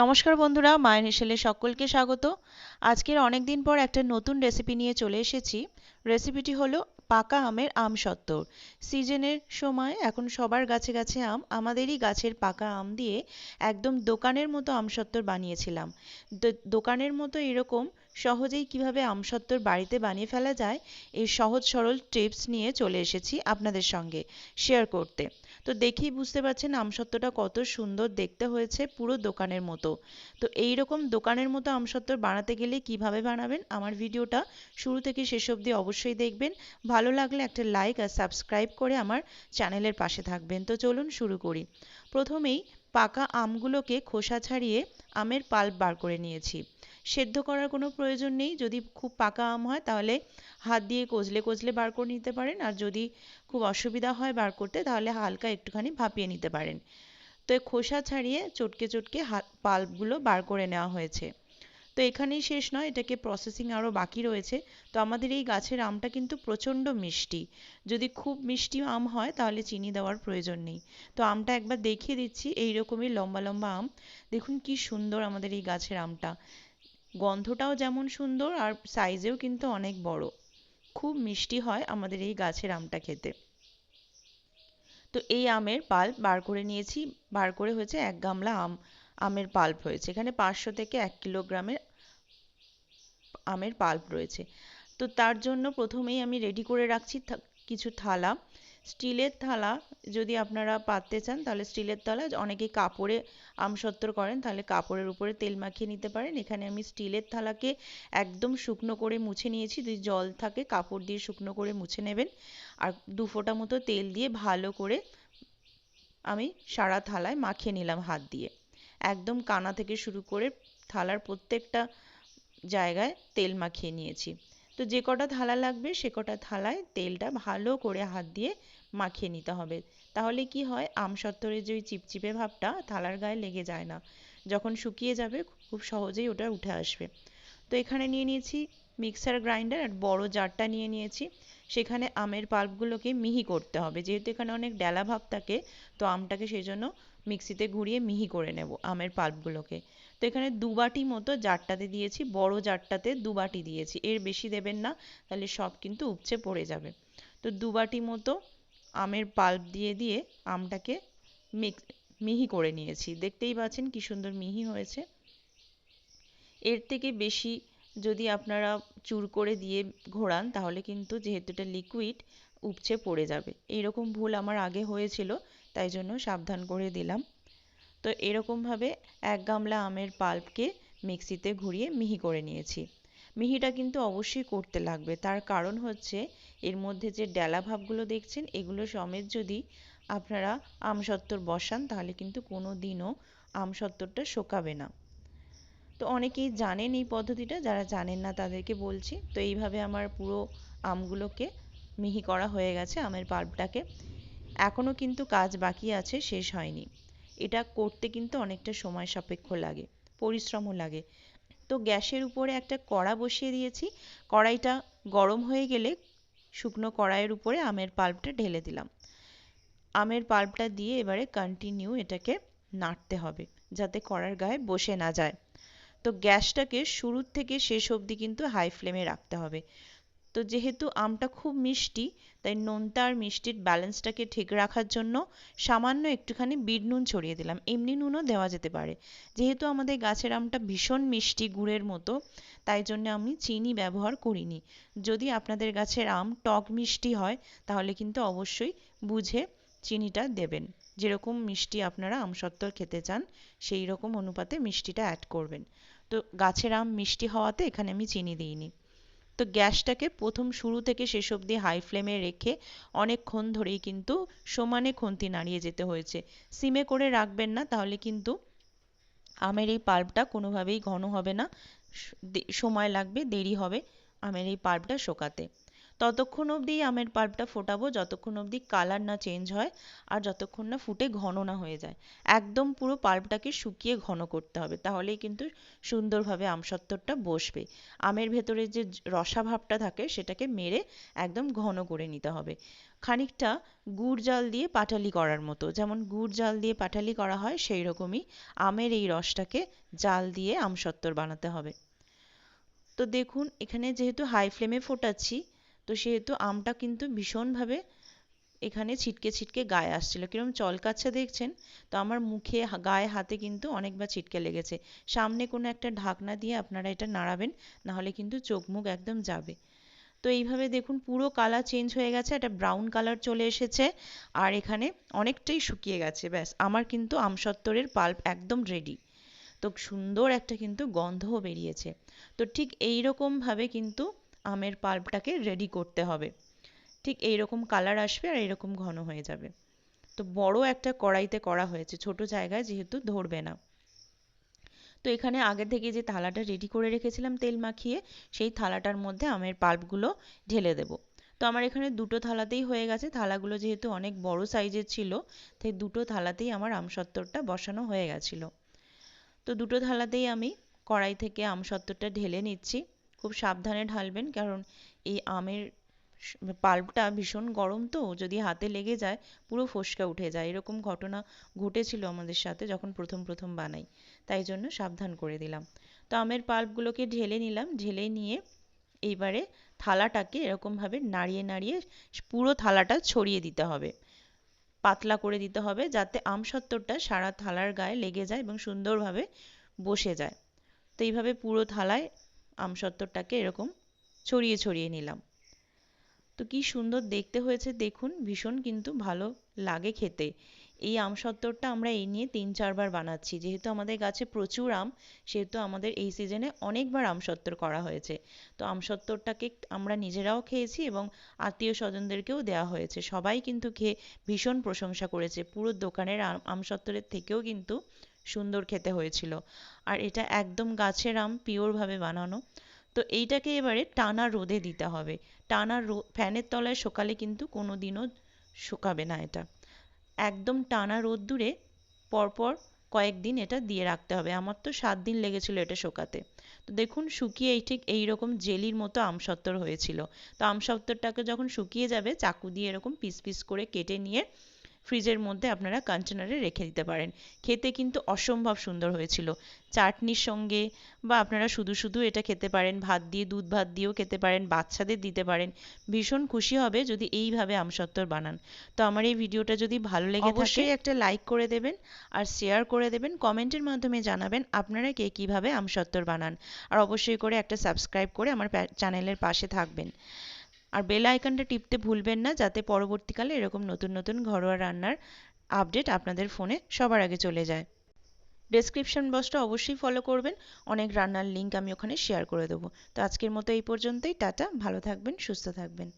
নমস্কার বন্ধুরা, মায়ের হেসেলে সকলকে স্বাগত। আজকের অনেক দিন পর একটা নতুন রেসিপি নিয়ে চলে এসেছি। রেসিপিটি হলো পাকা আমের আম সত্ত্বর সিজনের সময় এখন সবার গাছে গাছে আম, আমাদেরই গাছের পাকা আম দিয়ে একদম দোকানের মতো আম সত্ত্বর বানিয়েছিলাম। দোকানের মতো এরকম সহজেই কীভাবে আমসত্ত্বর বাড়িতে বানিয়ে ফেলা যায় এই সহজ সরল টিপস নিয়ে চলে এসেছি আপনাদের সঙ্গে শেয়ার করতে। তো দেখেই বুঝতে পারছেন আমসত্ত্বটা কত সুন্দর দেখতে হয়েছে পুরো দোকানের মতো। তো এই রকম দোকানের মতো আমসত্ত্ব বানাতে গেলে কীভাবে বানাবেন? আমার ভিডিওটা শুরু থেকে শেষ অবধি অবশ্যই দেখবেন। ভালো লাগলে একটা লাইক আর সাবস্ক্রাইব করে আমার চ্যানেলের পাশে থাকবেন। তো চলুন শুরু করি। প্রথমেই পাকা আমগুলোকে খোসা ছাড়িয়ে আমের পাল্প বার করে নিয়েছি। সেদ্ধ করার কোনো প্রয়োজন নেই। যদি খুব পাকা আম হয়, তাহলে হাত দিয়ে কচলে কচলে বার করে নিতে পারেন। আর যদি খুব অসুবিধা হয় বার করতে, তাহলে হালকা একটুখানি ভাপিয়ে নিতে পারেন। তো খোসা ছাড়িয়ে চটকে চটকে হাত পাল্পগুলো বার করে নেওয়া হয়েছে। তো এখানেই শেষ নয়, এটাকে প্রসেসিং আরও বাকি রয়েছে। তো আমাদের এই গাছের আমটা কিন্তু প্রচণ্ড মিষ্টি। যদি খুব মিষ্টি আম হয়, তাহলে চিনি দেওয়ার প্রয়োজন নেই। তো আমটা একবার দেখিয়ে দিচ্ছি এই রকমই লম্বা লম্বা আম। দেখুন কি সুন্দর আমাদের এই গাছের আমটা। গন্ধটাও যেমন সুন্দর, আর সাইজেও কিন্তু অনেক বড়। খুব মিষ্টি হয় আমাদের এই গাছের আমটা খেতে। তো এই আমের পাল্প বার করে নিয়েছি। বার করে হয়েছে এক গামলা আম, আমের পাল্প হয়েছে। এখানে পাঁচশো থেকে এক কিলোগ্রামের আমের পাল্প রয়েছে। তো তার জন্য প্রথমেই আমি রেডি করে রাখছি কিছু থালা। স্টিলের থালা যদি আপনারা পাততে চান, তাহলে স্টিলের থালা অনেকেই কাপড়ে আমসত্ত্বর করেন, তাহলে কাপড়ের উপরে তেল মাখিয়ে নিতে পারেন। এখানে আমি স্টিলের থালাকে একদম শুকনো করে মুছে নিয়েছি। যদি জল থাকে, কাপড় দিয়ে শুকনো করে মুছে নেবেন। আর দু ফোঁটা মতো তেল দিয়ে ভালো করে আমি সারা থালায় মাখিয়ে নিলাম হাত দিয়ে। একদম কানা থেকে শুরু করে থালার প্রত্যেকটা জায়গায় তেল মাখিয়ে নিয়েছি। তো যে কটা থালা লাগবে সে কটা থালায় তেলটা ভালো করে হাত দিয়ে মাখিয়ে নিতে হবে। তাহলে কি হয় আমসত্ত্বরের যে ওই চিপচিপে ভাবটা থালার গায়ে লেগে যায় না। যখন শুকিয়ে যাবে খুব সহজেই ওটা উঠে আসবে। তো এখানে নিয়ে নিয়েছি মিক্সার গ্রাইন্ডার আর বড় জারটা নিয়ে নিয়েছি। সেখানে আমের পাল্পগুলোকে মিহি করতে হবে। যেহেতু এখানে অনেক ডেলা ভাব থাকে, তো আমটাকে সেই জন্য মিক্সিতে ঘুরিয়ে মিহি করে নেব আমের পাল্পগুলোকে। তো এখানে দু বাটি মতো জারটাতে দিয়েছি, বড় জারটাতে দু বাটি দিয়েছি। এর বেশি দেবেন না, তাহলে সব কিন্তু উপচে পড়ে যাবে। তো দু বাটি মতো আমের পাল্প দিয়ে দিয়ে আমটাকে মিক্স, মিহি করে নিয়েছি। দেখতেই পাচ্ছেন কি সুন্দর মিহি হয়েছে। এর থেকে বেশি যদি আপনারা চুর করে দিয়ে ঘোরান, তাহলে কিন্তু যেহেতু এটা লিকুইড উপচে পড়ে যাবে। এইরকম ভুল আমার আগে হয়েছিল, তাই জন্য সাবধান করে দিলাম। তো এরকমভাবে এক গামলা আমের পাল্পকে মিক্সিতে ঘুরিয়ে মিহি করে নিয়েছি। মিহিটা কিন্তু অবশ্যই করতে লাগবে। তার কারণ হচ্ছে, এর মধ্যে যে ডেলা ভাবগুলো দেখছেন, এগুলো সমেত যদি আপনারা আমসত্ত্বর বসান, তাহলে কিন্তু কোনো দিনও আমসত্ত্বরটা শোকাবে না। তো অনেকেই জানেন এই পদ্ধতিটা, যারা জানেন না তাদেরকে বলছি। তো এইভাবে আমার পুরো আমগুলোকে মিহি করা হয়ে গেছে, আমের পাল্পটাকে। এখনও কিন্তু কাজ বাকি আছে, শেষ হয়নি। এটা করতে কিন্তু অনেকটা সময় সাপেক্ষ লাগে, পরিশ্রমও লাগে। তো গ্যাসের উপরে একটা কড়া বসিয়ে দিয়েছি, কড়াইটা গরম হয়ে গেলে শুকনো কড়াইয়ের উপরে আমের পাল্পটা ঢেলে দিলাম। আমের পাল্পটা দিয়ে এবারে কন্টিনিউ এটাকে নাড়তে হবে, যাতে কড়ার গায়ে বসে না যায়। তো গ্যাসটাকে শুরুর থেকে শেষ অবধি কিন্তু হাই ফ্লেমে রাখতে হবে। তো যেহেতু আমটা খুব মিষ্টি, তাই নোনতা আর মিষ্টির ব্যালেন্সটাকে ঠিক রাখার জন্য সামান্য একটুখানি বিট নুন ছড়িয়ে দিলাম। এমনি নুনও দেওয়া যেতে পারে। যেহেতু আমাদের গাছের আমটা ভীষণ মিষ্টি গুড়ের মতো, তাই জন্য আমি চিনি ব্যবহার করিনি। যদি আপনাদের গাছের আম টক মিষ্টি হয়, তাহলে কিন্তু অবশ্যই বুঝে চিনিটা দেবেন। যেরকম মিষ্টি আপনারা আম আমসত্ত্বর খেতে চান সেই রকম অনুপাতে মিষ্টিটা অ্যাড করবেন। তো গাছের আম মিষ্টি হওয়াতে এখানে আমি চিনি দিইনি। তো গ্যাসটাকে প্রথম শুরু থেকে শেষ অবধি হাই ফ্লেমে রেখে অনেকক্ষণ ধরেই কিন্তু সমানে খুন্তি নাড়িয়ে যেতে হয়েছে। সিমে করে রাখবেন না, তাহলে কিন্তু আমের এই পাল্পটা কোনোভাবেই ঘন হবে না। সময় লাগবে, দেরি হবে আমের এই পাল্পটা শোকাতে। ততক্ষণ অবধি আমের পাল্পটা ফোটাবো, যতক্ষণ অবধি কালার না চেঞ্জ হয় আর যতক্ষণ না ফুটে ঘন না হয়ে যায়। একদম পুরো পাল্পটাকে শুকিয়ে ঘন করতে হবে, তাহলেই কিন্তু সুন্দরভাবে আমসত্ত্বরটা বসবে। আমের ভেতরে যে রসা ভাবটা থাকে, সেটাকে মেরে একদম ঘন করে নিতে হবে। খানিকটা গুড় জাল দিয়ে পাটালি করার মতো, যেমন গুড় জাল দিয়ে পাটালি করা হয় সেই রকমই আমের এই রসটাকে জাল দিয়ে আমসত্ত্বর বানাতে হবে। তো দেখুন, এখানে যেহেতু হাই ফ্লেমে ফোটাচ্ছি তো সেহেতু আমটা কিন্তু ভীষণভাবে এখানে ছিটকে ছিটকে গায়ে আসছিল। কিরম চলকাচ্ছে দেখছেন? তো আমার মুখে, গায়ে, হাতে কিন্তু অনেকবার ছিটকে লেগেছে। সামনে কোনো একটা ঢাকনা দিয়ে আপনারা এটা নাড়াবেন, নাহলে কিন্তু চোখ মুখ একদম যাবে। তো এইভাবে দেখুন, পুরো কালার চেঞ্জ হয়ে গেছে, একটা ব্রাউন কালার চলে এসেছে, আর এখানে অনেকটাই শুকিয়ে গেছে, ব্যাস। আমার কিন্তু আমসত্ত্বরের পাল্প একদম রেডি তো সুন্দর একটা কিন্তু গন্ধও বেরিয়েছে। তো ঠিক এই ভাবে কিন্তু আমের পাল্পটাকে রেডি করতে হবে। ঠিক এই রকম কালার আসবে আর এরকম ঘন হয়ে যাবে। তো বড় একটা কড়াইতে করা হয়েছে, ছোট জায়গায় যেহেতু ধরবে না। তো এখানে আগে থেকে যে থালাটা রেডি করে রেখেছিলাম তেল মাখিয়ে, সেই থালাটার মধ্যে আমের পাল্পগুলো ঢেলে দেব। তো আমার এখানে দুটো থালাতেই হয়ে গেছে। থালাগুলো যেহেতু অনেক বড় সাইজের ছিল, তাই দুটো থালাতেই আমার আমসত্ত্বরটা বসানো হয়ে গেছিল। তো দুটো থালাতেই আমি কড়াই থেকে আমসত্ত্বটা ঢেলে নিচ্ছি। খুব সাবধানে ঢালবেন, কারণ এই আমের পাল্পটা ভীষণ গরম তো, যদি হাতে লেগে যায় পুরো ফোসকা উঠে যায়। এরকম ঘটনা ঘটেছিল আমাদের সাথে যখন প্রথম প্রথম বানাই, তাই জন্য সাবধান করে দিলাম। তো আমের পাল্পগুলোকে ঢেলে নিলাম, ঢেলে নিয়ে এইবারে থালাটাকে এরকমভাবে নাড়িয়ে নাড়িয়ে পুরো থালাটা ছড়িয়ে দিতে হবে। পাতলা করে দিতে হবে যাতে আমসত্ত্বরটা সারা থালার গায়ে লেগে যায় এবং সুন্দরভাবে বসে যায়। তো এইভাবে পুরো থালায় আমসত্ত্বরটাকে এরকম ছড়িয়ে ছড়িয়ে নিলাম। তো কি সুন্দর দেখতে হয়েছে, দেখুন, ভীষণ কিন্তু ভালো লাগে খেতে। এই আমসত্ত্বরটা আমরা এই নিয়ে তিন চারবার বানাচ্ছি। যেহেতু আমাদের গাছে প্রচুর আম, সেহেতু আমাদের এই সিজনে অনেকবার আমসত্ত্বর করা হয়েছে। তো আমসত্ত্বরটাকে আমরা নিজেরাও খেয়েছি এবং আত্মীয় স্বজনদেরকেও দেওয়া হয়েছে। সবাই কিন্তু খেয়ে ভীষণ প্রশংসা করেছে। পুরো দোকানের আমসত্ত্বরের থেকেও কিন্তু সুন্দর খেতে হয়েছিল। আর এটা একদম গাছের আম পিওরভাবে বানানো। তো এইটাকে এবারে টানা রোদে দিতে হবে। টানা রো, ফ্যানের তলায় শোকালে কিন্তু কোনো দিনও শুকাবে না এটা। একদম টানা রোদ্দুরে পরপর কয়েকদিন এটা দিয়ে রাখতে হবে। আমার তো সাত দিন লেগেছিল এটা শোকাতে। তো দেখুন, শুকিয়ে এই ঠিক এইরকম জেলির মতো আমসত্ত্বর হয়েছিল। তো আমসত্ত্বরটাকে যখন শুকিয়ে যাবে, চাকু দিয়ে এরকম পিস পিস করে কেটে নিয়ে ফ্রিজের মধ্যে আপনারা কন্টেনারে রেখে দিতে পারেন। খেতে কিন্তু অসম্ভব সুন্দর হয়েছিল। চাটনির সঙ্গে বা আপনারা শুধু শুধু এটা খেতে পারেন, ভাত দিয়ে, দুধ ভাত দিয়েও খেতে পারেন, বাচ্চাদের দিতে পারেন। ভীষণ খুশি হবে যদি এইভাবে আমসত্ত্বর বানান। তো আমার এই ভিডিওটা যদি ভালো লেগে থাকে অবশ্যই একটা লাইক করে দেবেন আর শেয়ার করে দেবেন। কমেন্টের মাধ্যমে জানাবেন আপনারা কে কীভাবে আমসত্ত্বর বানান। আর অবশ্যই করে একটা সাবস্ক্রাইব করে আমার চ্যানেলের পাশে থাকবেন। আর বেল আইকনটা টিপতে ভুলবেন না, যাতে পরবর্তীকালে এরকম নতুন নতুন ঘরোয়া রান্নার আপডেট আপনাদের ফোনে সবার আগে চলে যায়। ডেসক্রিপশন বক্সটা অবশ্যই ফলো করবেন। অনেক রান্নার লিঙ্ক আমি ওখানে শেয়ার করে দেবো। তো আজকের মতো এই পর্যন্তই। টাটা। ভালো থাকবেন, সুস্থ থাকবেন।